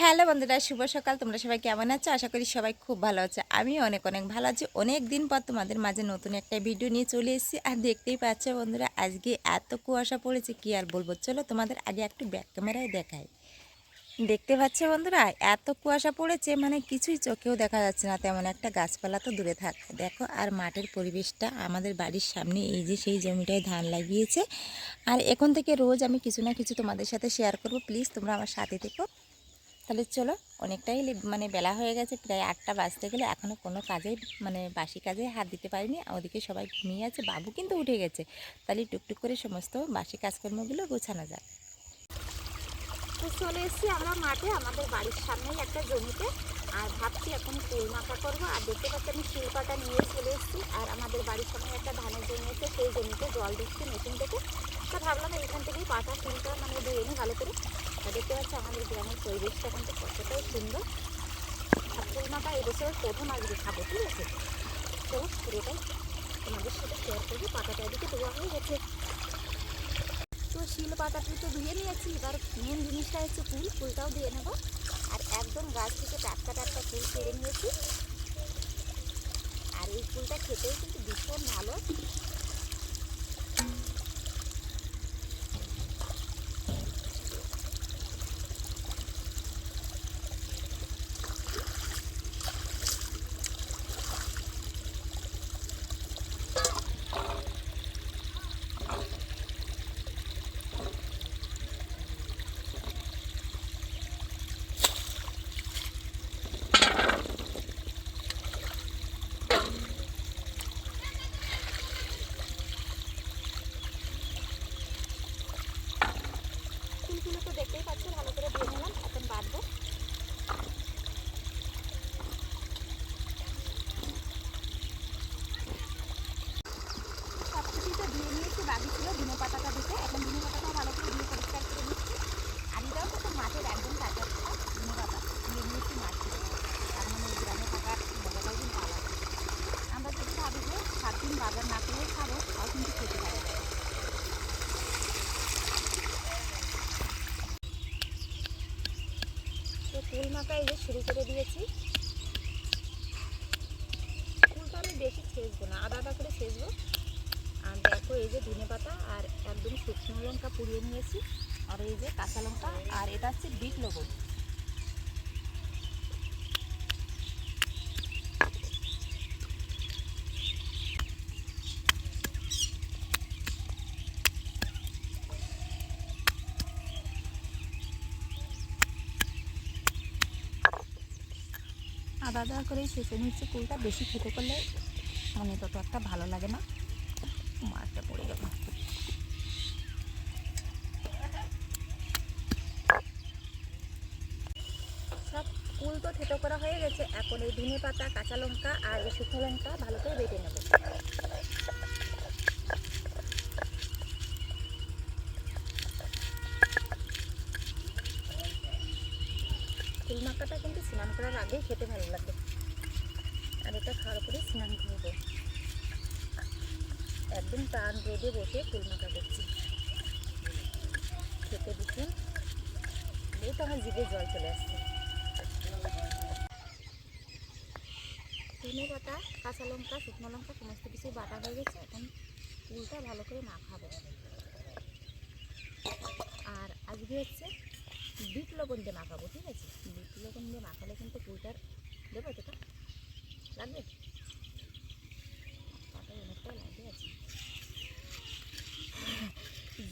Hello বন্ধুরা, শুভ সকাল। তোমরা সবাই কেমন আছো? আশা করি সবাই খুব ভালো আছে। আমি অনেক অনেক ভালো আছি। অনেক দিন পর তোমাদের মাঝে নতুন একটা ভিডিও নিয়ে চলে এসেছি। আর দেখতেই পাচ্ছ বন্ধুরা, আজকে এত কুয়াশা পড়েছে, কি আর বলব? চলো তোমাদের আগে একটু ব্যাক ক্যামেরায় দেখাই। দেখতে পাচ্ছ বন্ধুরা, এত কুয়াশা পড়েছে মানে কিছুই চোখেও দেখা যাচ্ছে না। তেমন একটা গাছপালা তো দূরে থাক। দেখো, আর মাঠের পরিবেশটা আমাদের বাড়ির সামনে, এই যে সেই জমিটায় ধান লাগিয়েছে। আর এখন থেকে রোজ আমি কিছু না কিছু তোমাদের সাথে শেয়ার করব। প্লিজ তোমরা আমার সাথে থেকো। তাহলে চলো, অনেকটাই মানে বেলা হয়ে গেছে, প্রায় আটটা বাজতে গেলে এখনও কোনো কাজে মানে বাসি কাজে হাত দিতে পারিনি। ওদিকে সবাই ঘুমিয়ে আছে, বাবু কিন্তু উঠে গেছে। তাহলে টুকটুক করে সমস্ত বাসি কাজকর্মগুলো গোছানো যাক। তো চলে এসেছি আমরা মাঠে, আমাদের বাড়ির সামনেই একটা জমিতে। আর ভাবছি এখন ফুল মাখা করব। আর দেখতে পাচ্ছি আমি শিল্পাটা নিয়ে চলে এসেছি। আর আমাদের বাড়ির সামনে একটা ধানের জমি আছে, সেই জমিতে জল দিচ্ছি মেশিন থেকে। তো ভাবলাম এখান থেকেই পাটা ফুলটা মানে ধুয়ে নিই ভালো করে। দেখতে পাচ্ছি আমাদের গ্রামের পরিবেশটা কিন্তু কতটাই সুন্দর। আর ফুল মাখা এবছর প্রথম আজকে খাব ঠিক আছে? তো পুরোটাই তোমাদের সাথে শেয়ার করব। পাটাটা এদিকে দেওয়া হয়ে গেছে। তো শিল পাতাটা তো ধুয়ে নিয়েছি, এবার মেন জিনিসটা হচ্ছে ফুল, ফুলটাও দিয়ে নেব। আর একদম গাছ থেকে টাটকা টাটকা ফুল পেরে নিয়েছি। আর এই ফুলটা খেতেও কিন্তু ভীষণ ভালো ফুলগুলো তো দেখতেই পাচ্ছ ভালো করে দিয়ে নিলাম এখন বাঁধবো সব কিছুই তো দিয়ে নিয়েছি বাকি ছিল ধনে পাতাটা দিতে। এখন ধনে পাতাটাও ভালো করে দিয়ে পরিষ্কার করে নিচ্ছি। আর এটাও তো মাঠের একদম কাঁচা ধনে পাতা। নিয়েছি মাঠ থেকে তার মানে এই গ্রামে থাকার মজাটাই কিন্তু আলাদা। আমরা যদি ভাবি যে সাত দিন বাজার না করেও খাব, তাও কিন্তু খেতে পারি। ফুল মাখা এই যে শুরু করে দিয়েছি। ফুলটা আমি বেশি ছেঁচবো না। আদা আদা করে ছেঁচবো আর দেখো এই যে ধনে পাতা আর একদম শুকনো লঙ্কা পুড়িয়ে নিয়েছি। আর এই যে কাঁচা লঙ্কা, আর এটা হচ্ছে বিট লবণ। আদা আদা করে ছেঁচে নিচ্ছে, কুলটা বেশি খেতে করলে মানে তত একটা ভালো লাগে না। মাছটা পড়ে গেল সব ফুল তো থেতো করা হয়ে গেছে, এখন এই ধনে পাতা, কাঁচা লঙ্কা আর এই শুকনো লঙ্কা ভালো করে বেটে নেব। ফুল মাখাটা কিন্তু স্নান করার আগেই খেতে ভালো লাগে। আর এটা খাওয়ার পরে স্নান করব একদম টান রোদে বসে ফুল মাখা করছি। খেতে ভীষণ এই তো আমার জিভে জল চলে আসছে। ধনে পাতা, কাঁচা লঙ্কা, শুকনো লঙ্কা, সমস্ত কিছু বাটা হয়ে গেছে। এখন ফুলটা ভালো করে মাখাবো। আর আজকে হচ্ছে বিট লবণ দিয়ে মাখাবো, ঠিক আছে? বিট লবণ দিয়ে মাখালে কিন্তু ফুলটার দেবো এটা লাগবে? পাটা অনেকটা লাগে আছে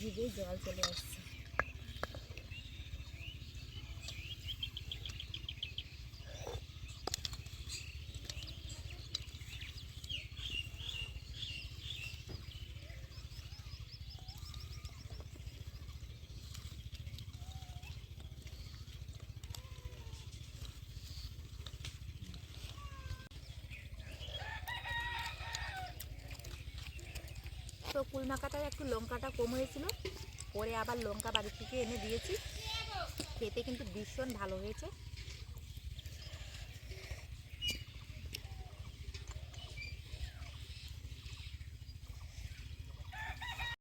জিভে জল চলে আসছে। তো কুল মাখাটায় একটু লঙ্কাটা কম হয়েছিল। পরে আবার লঙ্কা বাড়ি থেকে এনে দিয়েছি। খেতে কিন্তু ভীষণ ভালো হয়েছে।